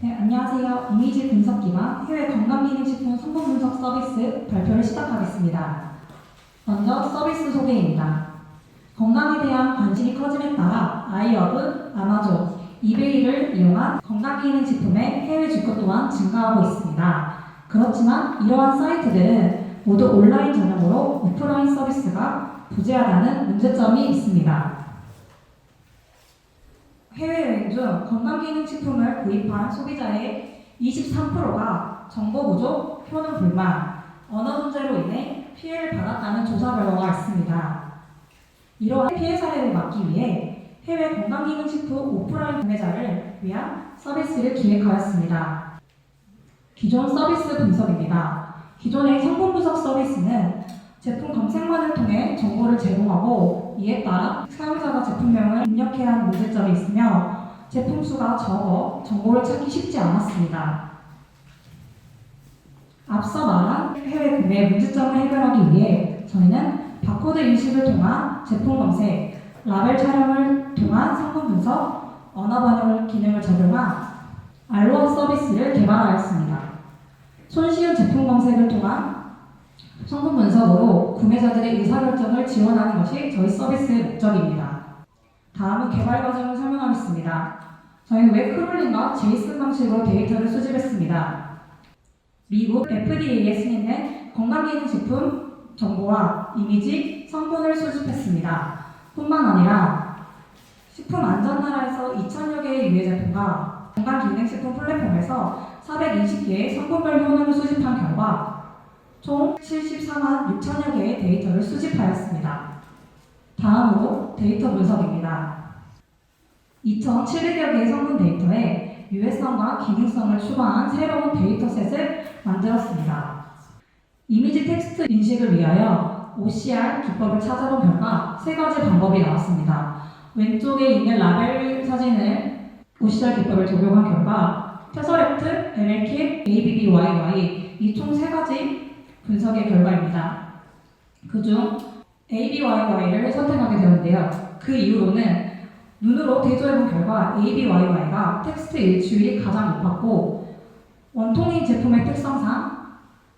네, 안녕하세요. 이미지 분석 기반 해외 건강기능식품 성분 분석 서비스 발표를 시작하겠습니다. 먼저 서비스 소개입니다. 건강에 대한 관심이 커짐에 따라 아이허브, 아마존, 이베이를 이용한 건강기능식품의 해외 주가 또한 증가하고 있습니다. 그렇지만 이러한 사이트들은 모두 온라인 전용으로 오프라인 서비스가 부재하다는 문제점이 있습니다. 해외여행 중 건강기능식품을 구입한 소비자의 23%가 정보 부족, 효능 불만, 언어 문제로 인해 피해를 받았다는 조사 결과가 있습니다. 이러한 피해 사례를 막기 위해 해외 건강기능식품 오프라인 구매자를 위한 서비스를 기획하였습니다. 기존 서비스 분석입니다. 기존의 성분 분석 서비스는 제품 검색만을 통해 정보를 제공하고 이에 따라 사용자가 제품명을 하는 문제점이 있으며 제품 수가 적어 정보를 찾기 쉽지 않았습니다. 앞서 말한 해외 구매 문제점을 해결하기 위해 저희는 바코드 인식을 통한 제품 검색, 라벨 촬영을 통한 성분 분석, 언어 번역 기능을 적용한 알로하 서비스를 개발하였습니다. 손쉬운 제품 검색을 통한 성분 분석으로 구매자들의 의사결정을 지원하는 것이 저희 서비스의 목적입니다. 다음은 개발 과정을 설명하겠습니다. 저희는 웹 크롤링과 제이슨 방식으로 데이터를 수집했습니다. 미국 FDA에 승인된 건강기능식품 정보와 이미지, 성분을 수집했습니다. 뿐만 아니라 식품 안전나라에서 2천여 개의 유해 제품과 건강기능식품 플랫폼에서 420개의 성분별 효능을 수집한 결과 총 74만 6천여 개의 데이터를 수집하였습니다. 다음으로 데이터 분석입니다. 2,700여 개의 성분 데이터에 유해성과 기능성을 추가한 새로운 데이터셋을 만들었습니다. 이미지 텍스트 인식을 위하여 OCR 기법을 찾아본 결과 세 가지 방법이 나왔습니다. 왼쪽에 있는 라벨 사진을 OCR 기법을 적용한 결과 테서렉트, MLKit, ABBYY 이 총 세 가지 분석의 결과입니다. 그중 ABYY를 선택하게 되었는데요. 그 이후로는 눈으로 대조해본 결과 ABYY가 텍스트 일치율이 가장 높았고 원통인 제품의 특성상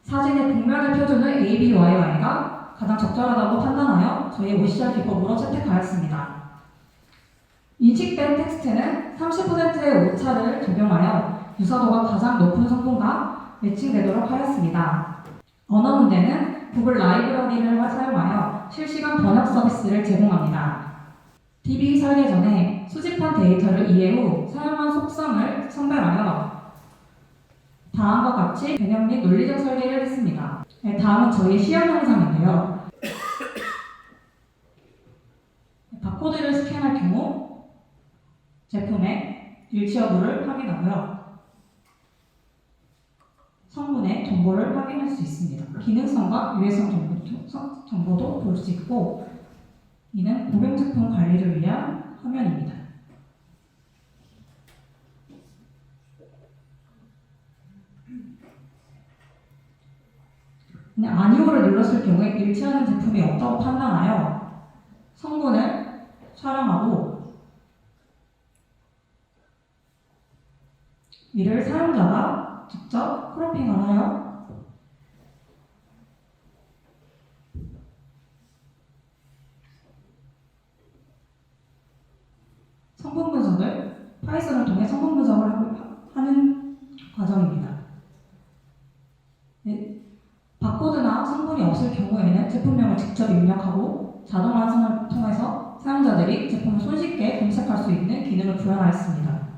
사진의 복면을 펴주는 ABYY가 가장 적절하다고 판단하여 저희 OCR 기법으로 채택하였습니다. 인식된 텍스트는 30%의 오차를 적용하여 유사도가 가장 높은 성분과 매칭되도록 하였습니다. 언어 문제는 구글 라이브러리를 사용하여 번역 서비스를 제공합니다. DB 설계 전에 수집한 데이터를 이해 후 사용한 속성을 선별하여 다음과 같이 개념 및 논리적 설계를 했습니다. 네, 다음은 저희 시험 영상인데요. 바코드를 스캔할 경우 제품의 일치 여부를 확인하고요. 성분의 정보를 확인할 수 있습니다. 기능성과 유해성 정보, 성- 정보도 볼 수 있고 이는 고객 제품 관리를 위한 화면입니다. 아니오를 눌렀을 경우에 일치하는 제품이 없다고 판단하여 성분을 촬영하고 이를 사용자가 직접 크로핑을 하여 성분 분석을 파이썬을 통해 성분 분석을 하고- 하는 과정입니다. 네, 바코드나 성분이 없을 경우에는 제품명을 직접 입력하고 자동 완성을 통해서 사용자들이 제품을 손쉽게 검색할 수 있는 기능을 구현하였습니다.